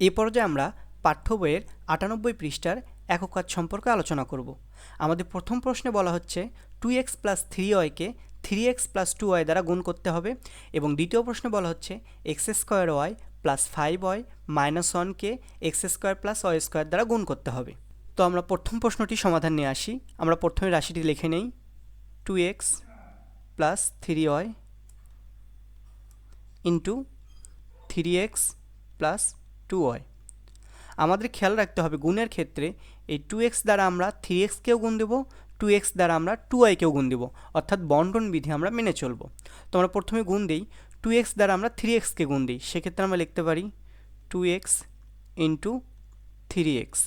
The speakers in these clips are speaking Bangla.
এ পর্যায়ে আমরা পাঠ্য বইয়ের আটানব্বই পৃষ্ঠার একক কাজ সম্পর্কে আলোচনা করব। আমাদের প্রথম প্রশ্নে বলা হচ্ছে two x plus three ওয়াইকে three x plus two y দ্বারা গুণ করতে হবে এবং দ্বিতীয় প্রশ্নে বলা হচ্ছে x square y plus five y minus ওয়ানকে x square plus y square দ্বারা গুণ করতে হবে। তো আমরা প্রথম প্রশ্নটি সমাধান নিয়ে আসি। আমরা প্রথমে রাশিটি লিখে নেই। Two x plus three y into three x plus two y আমাদের খেয়াল রাখতে হবে গুণের ক্ষেত্রে এই টু এক্স দ্বারা আমরা থ্রি এক্সকেও গুণ দেবো টু এক্স দ্বারা আমরা টু ওয়াইকেও গুণ দেবো। অর্থাৎ বন্টন বিধি আমরা মেনে চলবো। তো আমরা প্রথমে গুণ দিই টু এক্স দ্বারা আমরা থ্রি এক্সকে গুণ দিই। সেক্ষেত্রে আমরা লিখতে পারি two x into three x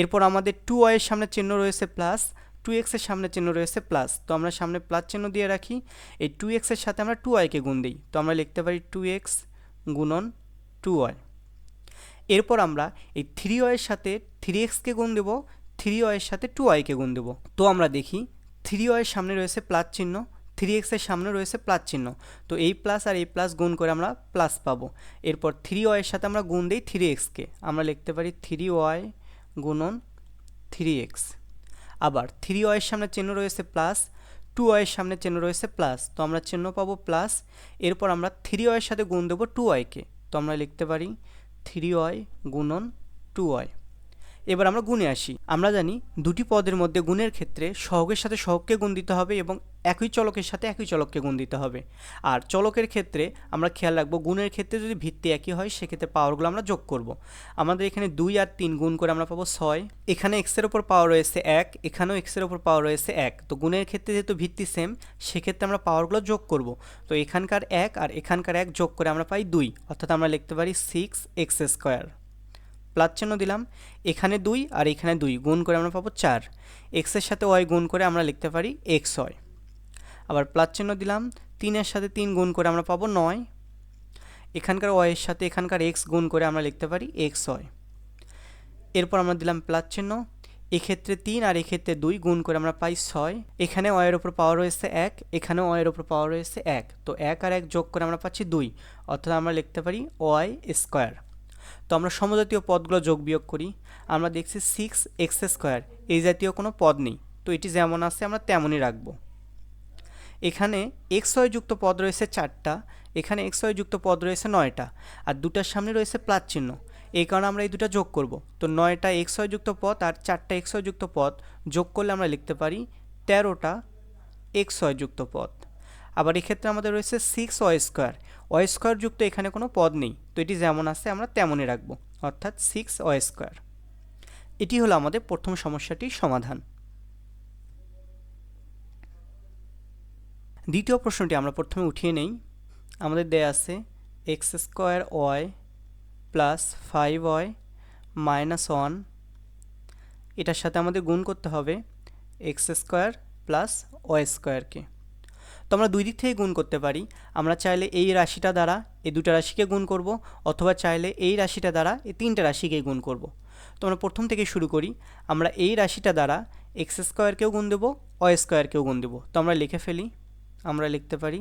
এরপর আমাদের টু ওয়াইয়ের সামনে চিহ্ন রয়েছে প্লাস টু এক্সের সামনে চিহ্ন রয়েছে প্লাস তো আমরা সামনে প্লাস চিহ্ন দিয়ে রাখি। এই টু এক্সের সাথে আমরা টু ওয়াইকে গুণ দিই। তো আমরা লিখতে পারি টু এক্স গুণন টু ওয়াই এরপর আমরা এই থ্রি ওয়াইয়ের সাথে থ্রি এক্সকে গুণ দেবো থ্রি ওয়াইয়ের সাথে টু ওয়াইকে গুণ দেবো। তো আমরা দেখি থ্রি ওয়াইয়ের সামনে রয়েছে প্লাস চিহ্ন থ্রি এক্সের সামনে রয়েছে প্লাস চিহ্ন। তো এই প্লাস আর এই প্লাস গুণ করে আমরা প্লাস পাবো। এরপর থ্রি ওয়াইয়ের সাথে আমরা গুণ দিই থ্রি এক্সকে আমরা লিখতে পারি থ্রি ওয়াই গুণন থ্রি এক্স আবার থ্রি ওয়াইয়ের সামনে চিহ্ন রয়েছে প্লাস টু ওয়াইয়ের সামনে চিহ্ন রয়েছে প্লাস তো আমরা চিহ্ন পাবো প্লাস এরপর আমরা থ্রি ওয়াইয়ের সাথে গুণ দেবো টু ওয়াইকে তো আমরা লিখতে পারি থ্রি ওয়াই গুণন টু ওয়াই। এবার আমরা গুণে আসি। আমরা জানি দুটি পদের মধ্যে গুণের ক্ষেত্রে সহগের সাথে সহগকে গুণ দিতে হবে এবং একই চলকের সাথে একই চলককে গুণ দিতে হবে। আর চলকের ক্ষেত্রে আমরা খেয়াল রাখব গুণের ক্ষেত্রে যদি ভিত্তি একই হয়, সেক্ষেত্রে পাওয়ারগুলো আমরা যোগ করব। আমাদের এখানে দুই আর তিন গুণ করে আমরা পাবো ছয়। এখানে এক্সের ওপর পাওয়ার রয়েছে এক, এখানেও এক্সের ওপর পাওয়ার রয়েছে এক। তো গুণের ক্ষেত্রে যেহেতু ভিত্তি সেম সেক্ষেত্রে আমরা পাওয়ারগুলো যোগ করব। তো এখানকার এক আর এখানকার এক যোগ করে আমরা পাই দুই। অর্থাৎ আমরা লিখতে পারি সিক্স এক্স স্কোয়ার প্লাস চিহ্ন দিলাম, এখানে দুই আর এখানে দুই, গুণ করে আমরা পাবো চার। এক্সের সাথে ওয়াই গুণ করে আমরা লিখতে পারি এক্স ওয়াই আবার প্লাস চিহ্ন দিলাম তিনের সাথে তিন গুণ করে আমরা পাবো নয়। এখানকার ওয়াইয়ের সাথে এখানকার এক্স গুণ করে আমরা লিখতে পারি এক্স ওয়াই এরপর আমরা দিলাম প্লাস চিহ্ন এক্ষেত্রে তিন আর এক্ষেত্রে দুই গুণ করে আমরা পাই ছয়। এখানে ওয়ের ওপর পাওয়ার রয়েছে এক, এখানেও ওয়ের ওপর পাওয়ার রয়েছে এক। তো এক আর এক যোগ করে আমরা পাচ্ছি দুই, অর্থাৎ আমরা লিখতে পারি ওয়াই স্কোয়ার তো আমরা সমজাতীয় পদগুলো যোগ বিয়োগ করি। আমরা দেখছি সিক্স এক্স স্কোয়ার এই জাতীয় কোনো পদ নেই। তো এটি যেমন আছে, আমরা তেমনই রাখব। এখানে এক্স ওয়াই যুক্ত পদ রয়েছে চারটা, এখানে এক্স ওয়াই যুক্ত পদ রয়েছে নয়টা, আর দুটার সামনে রয়েছে প্লাস চিহ্ন। এই কারণে আমরা এই দুটা যোগ করব। তো নয়টা এক্স ওয়াই যুক্ত পদ আর চারটা এক্স ওয়াই যুক্ত পদ, যোগ করলে আমরা লিখতে পারি তেরোটা এক্স ওয়াই যুক্ত পদ। আবার এক্ষেত্রে আমাদের রয়েছে six y square y square যুক্ত এখানে কোনো পদ নেই। তো এটি যেমন আছে, আমরা তেমনই রাখব, অর্থাৎ সিক্স ওয়াই স্কোয়ার এটি হলো আমাদের প্রথম সমস্যাটির সমাধান। দ্বিতীয় প্রশ্নটি আমরা প্রথমে উঠিয়ে নেই। আমাদের দেয়া আছে x square y plus five y minus one এটার সাথে আমাদের গুণ করতে হবে এক্স স্কোয়ার প্লাস ওয়াই স্কোয়ারকে তো আমরা দুই দিক থেকে গুণ করতে পারি। আমরা চাইলে এই রাশিটা দ্বারা এই দুটা রাশিকে গুণ করব, অথবা চাইলে এই রাশিটা দ্বারা এই তিনটা রাশিকে গুণ করব। তো আমরা প্রথম থেকে শুরু করি, আমরা এই রাশিটা দ্বারা এক্স স্কোয়ারকেও গুণ দেবো, ওয়াই স্কোয়ারকেও গুণ দেবো। তো আমরা লিখে ফেলি, আমরা লিখতে পারি,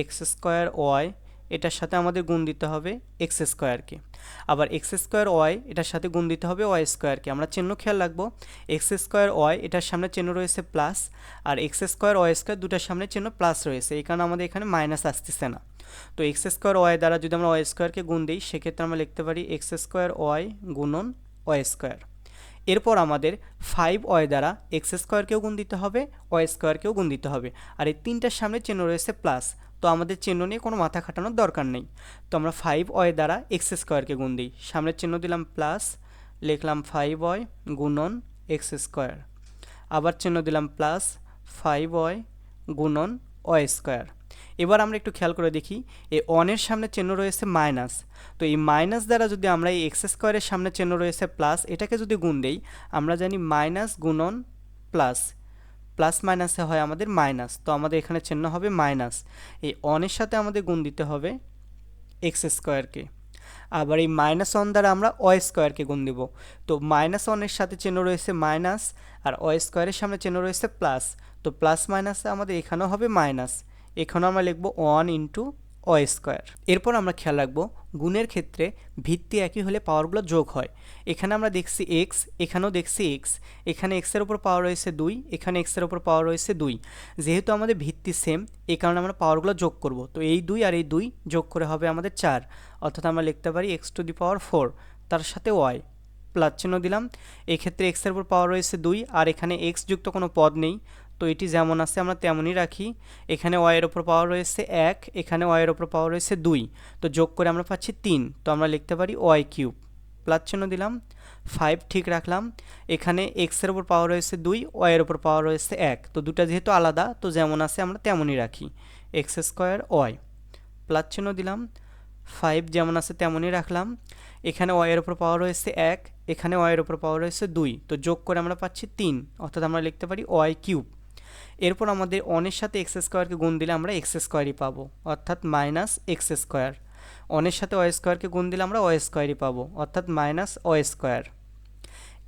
এক্স স্কোয়ার ওয়াই এটার সাথে আমাদের গুণ দিতে হবে এক্স স্কোয়ারকে আবার এক্স স্কোয়ার ওয়াই, এটার সাথে গুণ দিতে হবে ওয়াই স্কোয়ারকে আমরা চিহ্ন খেয়াল রাখব। এক্স স্কোয়ার ওয়াই, এটার সামনে চিহ্ন রয়েছে প্লাস, আর এক্স স্কোয়ার ওয়াই স্কোয়ার দুটার সামনে চিহ্ন প্লাস রয়েছে। এই কারণে আমাদের এখানে মাইনাস আসতেছে না। তো এক্স স্কোয়ার ওয়াই দ্বারা যদি আমরা ওয়াই স্কোয়ারকে গুণ দিই, সেক্ষেত্রে আমরা লিখতে পারি এক্স স্কোয়ার ওয়াই গুণন ওয়াই স্কোয়ার। এরপর আমাদের ফাইভ ওয়াই দ্বারা এক্স স্কোয়ারকেও গুণ দিতে হবে ওয়াই স্কোয়ারকেও গুণ দিতে হবে। আর এই তিনটার সামনে চিহ্ন রয়েছে প্লাস তো আমাদের চিহ্ন নিয়ে কোনো মাথা খাটানোর দরকার নেই। তো আমরা ফাইভ ওয়াই দ্বারা এক্স স্কোয়ারকে গুণ দিই। সামনের চিহ্ন দিলাম প্লাস লিখলাম ফাইভ ওয়াই গুণন এক্স স্কোয়ার আবার চিহ্ন দিলাম প্লাস ফাইভ ওয়াই গুণন ওয়াই স্কোয়ার এবার আমরা একটু খেয়াল করে দেখি এই অনের সামনে চিহ্ন রয়েছে মাইনাস তো এই মাইনাস দ্বারা যদি আমরা এই এক্স স্কোয়ারের সামনে চিহ্ন রয়েছে প্লাস এটাকে যদি গুণ দেই, আমরা জানি মাইনাস গুণন প্লাস প্লাস মাইনাসে হয় আমাদের মাইনাস তো আমাদের এখানে চিহ্ন হবে মাইনাস এই অনের সাথে আমাদের গুণ দিতে হবে এক্স স্কোয়ারকে আবার এই মাইনাস ওয়ান দ্বারা আমরা অ স্কোয়ারকে গুণ দেব। তো মাইনাস ওয়ানের সাথে চিহ্ন রয়েছে মাইনাস আর অ স্কোয়ারের সামনে চিহ্ন রয়েছে প্লাস তো প্লাস মাইনাসে আমাদের এখানেও হবে মাইনাস এখানেও আমরা লিখব ওয়ান ইন্টু ওয়াই স্কোয়ার এরপর আমরা খেয়াল রাখব, গুণের ক্ষেত্রে ভিত্তি একই হলে পাওয়ারগুলো যোগ হয়। এখানে আমরা দেখছি এক্স এখানেও দেখছি এক্স এখানে এক্সের ওপর পাওয়ার রয়েছে দুই, এখানে এক্সের ওপর পাওয়ার রয়েছে দুই। যেহেতু আমাদের ভিত্তি সেম এই কারণে আমরা পাওয়ারগুলো যোগ করব। তো এই দুই আর এই দুই যোগ করে হবে আমাদের চার। অর্থাৎ আমরা লিখতে পারি x to the power four তার সাথে ওয়াই প্লাস চিহ্ন দিলাম। এক্ষেত্রে এক্সের উপর পাওয়ার রয়েছে দুই, আর এখানে এক্স যুক্ত কোনো পদ নেই। তো এটি যেমন আছে আমরা তেমনই রাখি। এখানে ওয়াইয়ের ওপর পাওয়ার রয়েছে এক, এখানে ওয়াইয়ের ওপর পাওয়ার রয়েছে দুই। তো যোগ করে আমরা পাচ্ছি তিন। তো আমরা লিখতে পারি ওয়াই কিউব প্লাস চিহ্ন দিলাম। ফাইভ ঠিক রাখলাম। এখানে এক্সের ওপর পাওয়ার রয়েছে দুই ওয়াইয়ের ওপর পাওয়ার রয়েছে এক। তো দুটা যেহেতু আলাদা, তো যেমন আছে আমরা তেমনই রাখি। এক্স স্কোয়ার ওয়াই প্লাস চিহ্ন দিলাম। ফাইভ যেমন আছে তেমনই রাখলাম। এখানে ওয়াইয়ের ওপর পাওয়ার রয়েছে এক, এখানে ওয়াইয়ের ওপর পাওয়ার রয়েছে দুই। তো যোগ করে আমরা পাচ্ছি তিন। অর্থাৎ আমরা লিখতে পারি ওয়াই কিউব এরপর আমাদের অনের সাথে এক্স স্কোয়ারকে গুণ দিলে আমরা এক্স স্কোয়ারই পাবো, অর্থাৎ মাইনাস এক্স স্কোয়ার অনের সাথে ওয়াই স্কোয়ারকে গুণ দিলে আমরা ওয়াই স্কোয়ারই পাবো, অর্থাৎ মাইনাস ওয়াই স্কোয়ার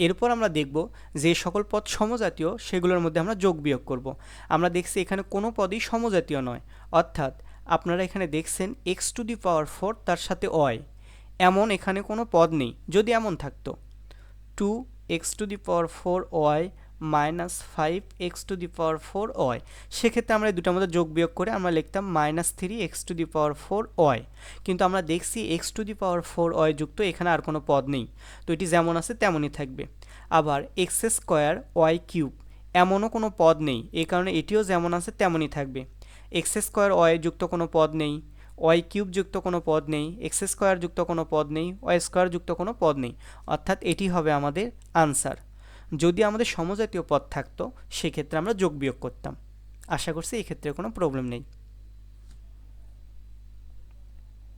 এরপর আমরা দেখব যে সকল পদ সমজাতীয়, সেগুলোর মধ্যে আমরা যোগ বিয়োগ করব। আমরা দেখছি এখানে কোনো পদই সমজাতীয় নয়। অর্থাৎ আপনারা এখানে দেখছেন x to the power four তার সাথে ওয়াই এমন এখানে কোনো পদ নেই, যদি এমন থাকতো। Two x to the power four y minus five x to the power four y সেক্ষেত্রে আমরা দুটার মধ্যে যোগ বিয়োগ করে আমরা লিখতাম minus three x to the power four y কিন্তু আমরা দেখছি x to the power four y যুক্ত এখানে আর কোনো পদ নেই। তো এটি যেমন আছে তেমনই থাকবে। আবার এক্স স্কোয়ার ওয়াই কিউব এমনও কোনো পদ নেই। এই কারণে এটিও যেমন আছে তেমনই থাকবে। এক্স স্কোয়ার ওয়াই যুক্ত কোনো পদ নেই। ওয়াই কিউব যুক্ত কোনো পদ নেই। এক্স স্কোয়ার যুক্ত কোনো পদ নেই। ওয়াই স্কোয়ার যুক্ত কোনো পদ নেই। অর্থাৎ এটি হবে আমাদের আনসার যদি আমাদের সমজাতীয় পদ থাকতো, সেক্ষেত্রে আমরা যোগ বিয়োগ করতাম। আশা করছি এক্ষেত্রে ক্ষেত্রে কোনো প্রবলেম নেই।